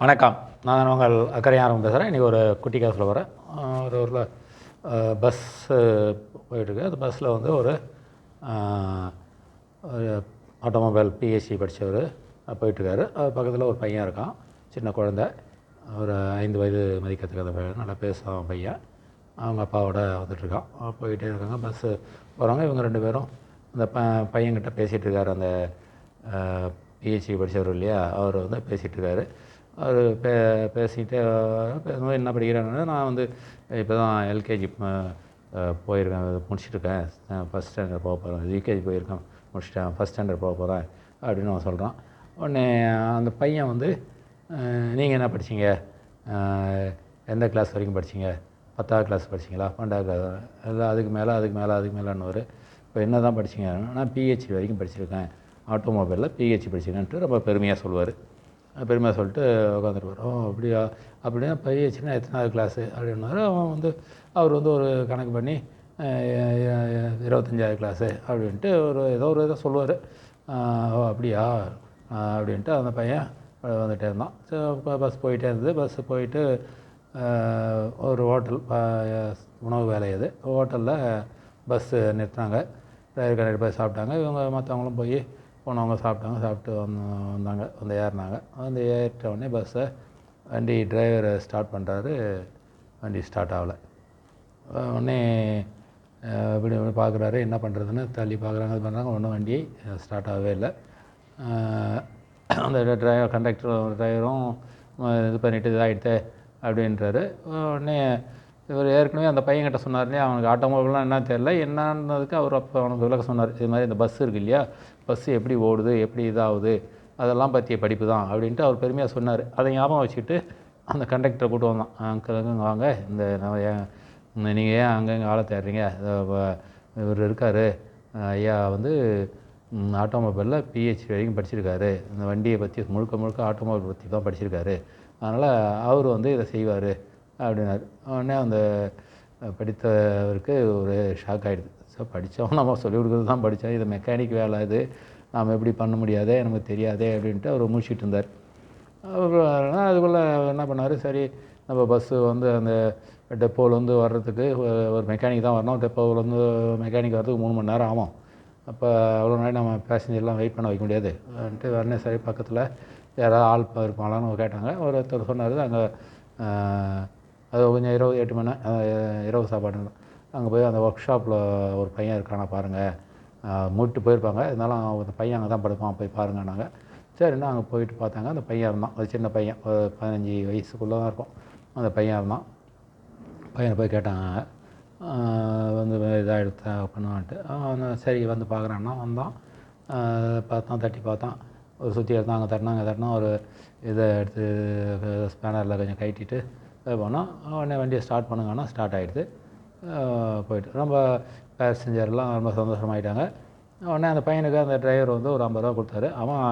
வணக்கம். நான் உங்கள் அக்கறையாரம் பேசுகிறேன் இன்றைக்கி ஒரு குட்டி காசில் வரேன் ஒரு ஊரில் பஸ்ஸு போயிட்டுருக்கு. அந்த பஸ்ஸில் வந்து ஒரு ஆட்டோமொபைல் பிஎஸ்சி படித்தவர் போயிட்டுருக்காரு. அது பக்கத்தில் ஒரு பையன் இருக்கான். சின்ன குழந்த. ஒரு ஐந்து வயது மதிக்கத்தக்கத பையன். நல்லா பேசுவான் பையன். அவங்க அப்பாவோட வந்துட்டுருக்கான். போயிட்டே இருக்காங்க. பஸ்ஸு போகிறாங்க இவங்க ரெண்டு பேரும் அந்த ப பையன்கிட்ட பேசிகிட்டு இருக்காரு அந்த பிஹெசி படித்தவர் இல்லையா? அவர் வந்து பேசிகிட்டு இருக்காரு அவர் பே பேசிக்கிட்டே பேசும்போது என்ன படிக்கிறாங்கன்னா நான் வந்து இப்போ தான் எல்கேஜி போயிருக்கேன் முடிச்சிட்ருக்கேன் ஃபஸ்ட் ஸ்டாண்டர்ட் போக போகிறேன் யூகேஜி போயிருக்கேன் முடிச்சிட்டேன் ஃபஸ்ட் ஸ்டாண்டர்ட் போக போகிறேன் அப்படின்னு அவன் சொல்கிறான் உடனே அந்த பையன் வந்து நீங்கள் என்ன படிச்சீங்க? எந்த கிளாஸ் வரைக்கும் படிச்சீங்க? பத்தாவது கிளாஸ் படிச்சீங்களா? பன்னெண்டாவது கிளாஸ் இல்லை அதுக்கு மேலே அதுக்கு மேலே அதுக்கு மேலேன்னு இப்போ என்ன தான் படிச்சிங்க? நான் பிஹெச்டி வரைக்கும் படிச்சிருக்கேன். ஆட்டோமொபைலில் பிஹெச்சி படிச்சிருக்கேன்ட்டு ரொம்ப பெருமையாக சொல்லுவார். பெருமையாக சொல்லிட்டு உட்காந்துருப்பார் ஓ அப்படியா? அப்படின்னா பையன் சின்ன எத்தனாவது கிளாஸு அப்படின்னாரு. அவன் வந்து அவர் வந்து ஒரு கணக்கு பண்ணி இருபத்தஞ்சாவது கிளாஸு அப்படின்ட்டு ஒரு ஏதோ ஒரு இதை சொல்லுவார். ஓ அப்படியா? அப்படின்ட்டு அந்த பையன் வந்துகிட்டே இருந்தான். ஸோ பஸ் போயிட்டே இருந்தது. பஸ்ஸு போயிட்டு ஒரு ஹோட்டல் உணவு வேலை இது ஹோட்டலில் பஸ்ஸு நிறுத்தினாங்க. டிரைவர் கண்டிப்பாக போய் சாப்பிட்டாங்க. இவங்க மற்றவங்களும் போய் போனவங்க சாப்பிட்டாங்க சாப்பிட்டு வந்து வந்தாங்க வந்து ஏறினாங்க. வந்து ஏறிட்ட உடனே பஸ்ஸை வண்டி டிரைவர் ஸ்டார்ட் பண்ணுறாரு வண்டி ஸ்டார்ட் ஆகலை. உடனே இப்படி பார்க்குறாரு என்ன பண்ணுறதுன்னு தள்ளி பார்க்குறாங்க இது பண்ணுறாங்க ஒன்றும் வண்டி ஸ்டார்ட் ஆகவே இல்லை. அந்த டிரைவர் கண்டக்டர் டிரைவரும் இது பண்ணிவிட்டு இதாகிடுது அப்படின்றாரு. உடனே இவர் ஏற்கனவே அந்த பையன்கிட்ட சொன்னார் இல்லையா? அவனுக்கு ஆட்டோமொபைல்லாம் என்ன தெரில என்னன்னதுக்கு அவர் அப்போ அவனுக்கு விளக்க சொன்னார். இது மாதிரி இந்த பஸ் இருக்கு இல்லையா? பஸ்ஸு எப்படி ஓடுது? எப்படி இதாகுது? அதெல்லாம் பற்றிய படிப்பு தான் அப்படின்ட்டு அவர் பெருமையாக சொன்னார். அதை ஞாபகம் வச்சுட்டு அந்த கண்டக்டரை கூட்டு வந்தான். அங்கிள் வாங்க. இந்த ஏன் நீங்கள் ஏன் அங்கே இங்கே ஆளை தேடுறீங்க? இவர் இருக்கார். ஐயா வந்து ஆட்டோமொபைலில் பிஹெச்டி வரைக்கும் படிச்சிருக்காரு. இந்த வண்டியை பற்றி முழுக்க முழுக்க ஆட்டோமொபைல் பற்றி தான் படிச்சிருக்காரு. அதனால் அவர் வந்து இதை செய்வார். அப்படின்னாரு. உடனே அந்த படித்தவருக்கு ஒரு ஷாக் ஆகிடுது ஸோ படித்தவன் நம்ம சொல்லிக் கொடுக்குறது தான் படித்தோம் இது மெக்கானிக் வேலை இது. நாம் எப்படி பண்ண முடியாதே எனக்கு தெரியாதே அப்படின்ட்டு அவர் முடிச்சுட்டு இருந்தார். அவர் அதுக்குள்ளே என்ன பண்ணார்? சரி நம்ம பஸ்ஸு வந்து அந்த டெப்போவிலேருந்து வர்றதுக்கு ஒரு மெக்கானிக் தான் வரணும். டெப்போவிலேருந்து மெக்கானிக் வர்றதுக்கு மூணு மணி நேரம் ஆகும். அப்போ அவ்வளோ நாள் நம்ம பேசஞ்சர்லாம் வெயிட் பண்ண வைக்க முடியாது. வந்துட்டு வரனே சரி பக்கத்தில் யாராவது ஆள் இருப்பாங்களான்னு கேட்டாங்க. ஒருத்தர் சொன்னார் அங்கே அது கொஞ்சம் இரவு எட்டு மணி இரவு சாப்பாடு அங்கே போய் அந்த ஒர்க் ஷாப்பில் ஒரு பையன் இருக்கானா பாருங்கள் மூட்டு போயிருப்பாங்க. இருந்தாலும் அந்த பையன் அங்கே தான் படுப்பான். போய் பாருங்கன்னாங்க சரின்னா அங்கே போயிட்டு பார்த்தாங்க. அந்த பையன் இருந்தான். ஒரு சின்ன பையன். ஒரு பதினஞ்சு வயசுக்குள்ளே தான் இருக்கும். அந்த பையன் இருந்தான். பையனை போய் கேட்டாங்க. வந்து இதாக எடுத்த பண்ணுவான்ட்டு சரி வந்து பார்க்குறான்னா வந்தான். பார்த்தான் தட்டி பார்த்தான். ஒரு சுற்றி எடுத்தான் அங்கே தட்டினாங்க தட்டினா ஒரு இதை எடுத்து ஸ்பேனரில் கொஞ்சம் கட்டிட்டு போனோம் உடனே வண்டியை ஸ்டார்ட் பண்ணுங்கன்னா ஸ்டார்ட் ஆகிடுது போயிட்டு ரொம்ப பேசஞ்சர்லாம் ரொம்ப சந்தோஷமாயிட்டாங்க. உடனே அந்த பையனுக்கு அந்த டிரைவர் வந்து ஒரு ஐம்பது ரூபா கொடுத்தாரு. அவன்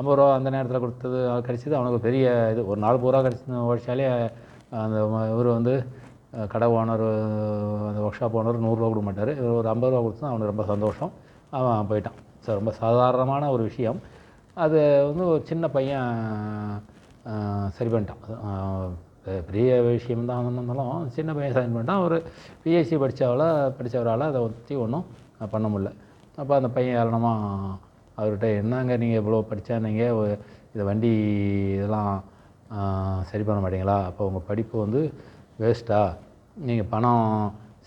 ஐம்பது ரூபா அந்த நேரத்தில் கொடுத்தது கிடச்சிது அவனுக்கு பெரிய இது. ஒரு நாலு பூரா கிடச்சி ஓடிச்சாலே அந்த இவர் வந்து கடை ஓனர் அந்த ஒர்க் ஷாப் ஓனர் நூறுரூவா கொடுக்க மாட்டார். இவர் ஒரு ஐம்பது ரூபா கொடுத்தா அவனுக்கு ரொம்ப சந்தோஷம். அவன் போயிட்டான். ஸோ ரொம்ப சாதாரணமான ஒரு விஷயம். அது வந்து ஒரு சின்ன பையன் சரி பண்ணிட்டான். பெரிய விஷயம்தான் இருந்தாலும் சின்ன பையன் சைன் பண்ணிட்டான் ஒரு பிஎஸ்சி படித்தவள படித்தவரால் அதை பற்றி ஒன்றும் பண்ண முடியல. அப்போ அந்த பையன் ஏளனமாக அவர்கிட்ட என்னங்க நீங்கள் இவ்வளோ படித்தானீங்க இதை வண்டி இதெல்லாம் சரி பண்ண மாட்டீங்களா? அப்போ உங்கள் படிப்பு வந்து வேஸ்ட்டா நீங்கள் பணம்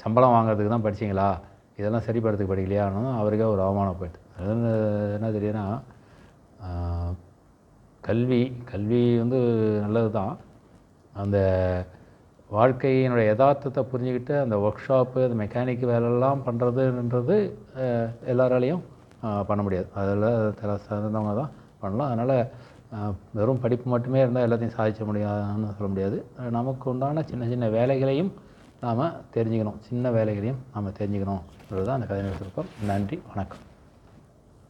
சம்பளம் வாங்குறதுக்கு தான் படிச்சிங்களா? இதெல்லாம் சரிப்படுறதுக்கு படிக்கலையான்னு அவருக்கே ஒரு அவமானம் போயிட்டு அது என்ன தெரியுதுன்னா கல்வி கல்வி வந்து நல்லது தான் அந்த வாழ்க்கையினுடைய யதார்த்தத்தை புரிஞ்சுக்கிட்டு அந்த ஒர்க் ஷாப்பு அந்த மெக்கானிக் வேலையெல்லாம் பண்ணுறதுன்றது எல்லாராலையும் பண்ண முடியாது. அதில் சில சிறந்தவங்க தான் பண்ணலாம். அதனால் வெறும் படிப்பு மட்டுமே இருந்தால் எல்லாத்தையும் சாதிக்க முடியாதுன்னு சொல்ல முடியாது. நமக்கு உண்டான சின்ன சின்ன வேலைகளையும் நாம் தெரிஞ்சுக்கணும். சின்ன வேலைகளையும் நாம் தெரிஞ்சுக்கணும்ன்றது தான் அந்த கதை சுருக்கம் நன்றி. வணக்கம்.